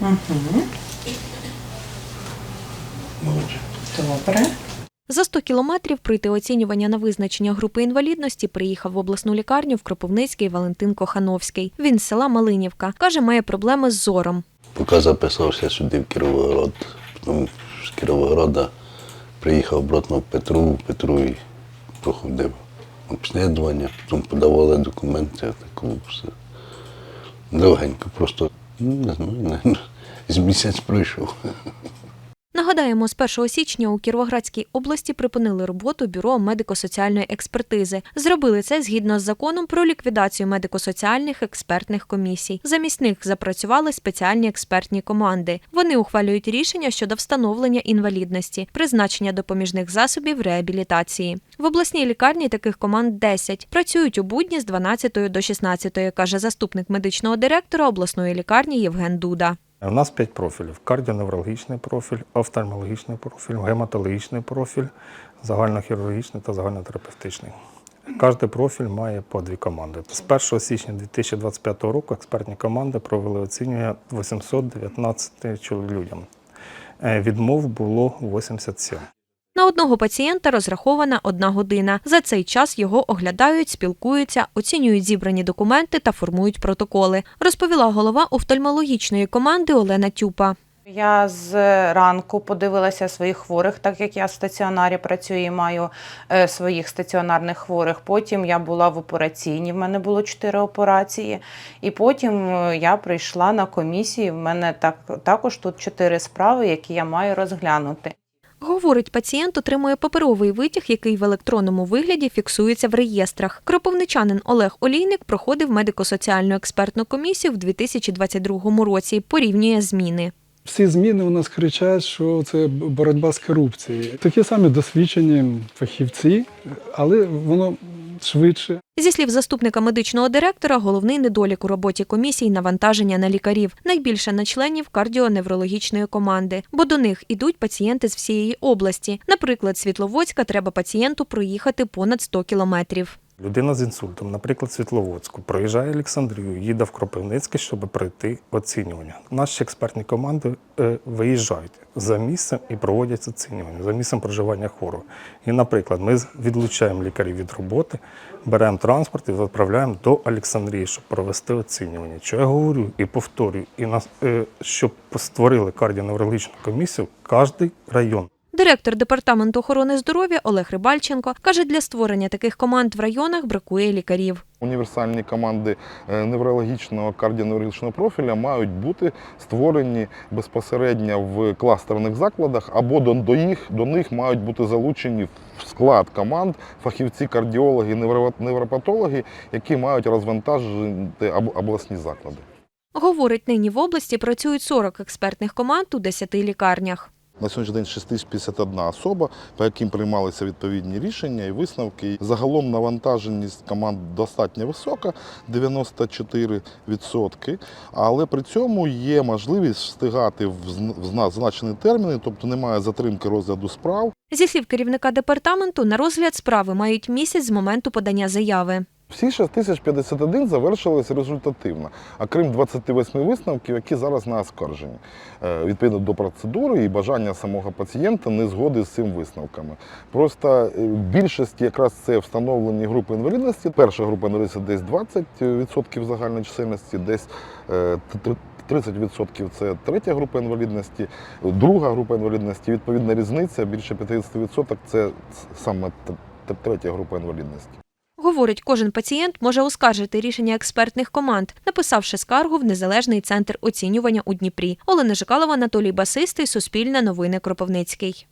Угу. Добре. За 100 кілометрів пройти оцінювання на визначення групи інвалідності приїхав в обласну лікарню в Кропивницький Валентин Кохановський. Він з села Малинівка. Каже, має проблеми з зором. Поки записався сюди в Кіровоград, потім з Кіровограда приїхав обратно в Петру, в Петру і проходив обслідування, потім подавали документи, таку все. Довгенько, просто ну, не знаю, не, з місяць пройшов. Нагадаємо, з 1 січня у Кіровоградській області припинили роботу бюро медико-соціальної експертизи. Зробили це згідно з законом про ліквідацію медико-соціальних експертних комісій. Замість них запрацювали спеціальні експертні команди. Вони ухвалюють рішення щодо встановлення інвалідності, призначення допоміжних засобів реабілітації. В обласній лікарні таких команд 10. Працюють у будні з 12 до 16, каже заступник медичного директора обласної лікарні Євген Дуда. У нас п'ять профілів: кардіоневрологічний профіль, офтальмологічний профіль, гематологічний профіль, загальнохірургічний та загальнотерапевтичний. Кожний профіль має по дві команди. З 1 січня 2025 року експертні команди провели оцінювання 819 чол- людям. Відмов було 87. На одного пацієнта розрахована одна година. За цей час його оглядають, спілкуються, оцінюють зібрані документи та формують протоколи, розповіла голова офтальмологічної команди Олена Тюпа. Я з ранку подивилася своїх хворих, так як я в стаціонарі працюю і маю е, своїх стаціонарних хворих. Потім я була в операційній, в мене було чотири операції. І потім е, я прийшла на комісію. В мене так, також тут чотири справи, які я маю розглянути. Говорить, пацієнт отримує паперовий витяг, який в електронному вигляді фіксується в реєстрах. Кропивничанин Олег Олійник проходив медико-соціальну експертну комісію в 2022 році. Порівнює зміни. Всі зміни у нас кричать, що це боротьба з корупцією. Такі самі досвідчені фахівці, але воно швидше. Зі слів заступника медичного директора, головний недолік у роботі комісій навантаження на лікарів. Найбільше на членів кардіоневрологічної команди, бо до них ідуть пацієнти з всієї області. Наприклад, Світловодська треба пацієнту проїхати понад 100 кілометрів. Людина з інсультом, наприклад, Світловодську, проїжджає Олександрію, їде в Кропивницький, щоб пройти оцінювання. Наші експертні команди е, виїжджають за місцем і проводять оцінювання за місцем проживання хворого. І, наприклад, ми відлучаємо лікарів від роботи, беремо транспорт і відправляємо до Олександрії, щоб провести оцінювання. Що я говорю і повторюю, і нас, е, щоб створили кардіоневрологічну комісію кожний район. Директор департаменту охорони здоров'я Олег Рибальченко каже, для створення таких команд в районах бракує лікарів. Універсальні команди е, неврологічного кардіоневрологічного профіля мають бути створені безпосередньо в кластерних закладах, або до, їх, до них мають бути залучені в склад команд фахівці, кардіологи, невропатологи, які мають розвантажити об- обласні заклади. Говорить, нині в області працюють 40 експертних команд у 10 лікарнях. На сьогоднішній день 6051 особа, по яким приймалися відповідні рішення і висновки. Загалом навантаженість команд достатньо висока 94%, але при цьому є можливість встигати в зн- в зазначені терміни, тобто немає затримки розгляду справ. Зі слів керівника департаменту, на розгляд справи мають місяць з моменту подання заяви. Всі 6051 завершились результативно, а крім 28 висновків, які зараз на оскарженні, Е, відповідно до процедури і бажання самого пацієнта не згоди з цим висновками. Просто е, більшість якраз це встановлені групи інвалідності. Перша група інвалідності десь 20% загальної чисельності, десь е, 30% це третя група інвалідності, друга група інвалідності. Відповідна різниця більше 50% це саме третя група інвалідності. Говорить, кожен пацієнт може оскаржити рішення експертних команд, написавши скаргу в незалежний центр оцінювання у Дніпрі. Олена Жикалова, Анатолій Басистий, Суспільне новини Кропивницький.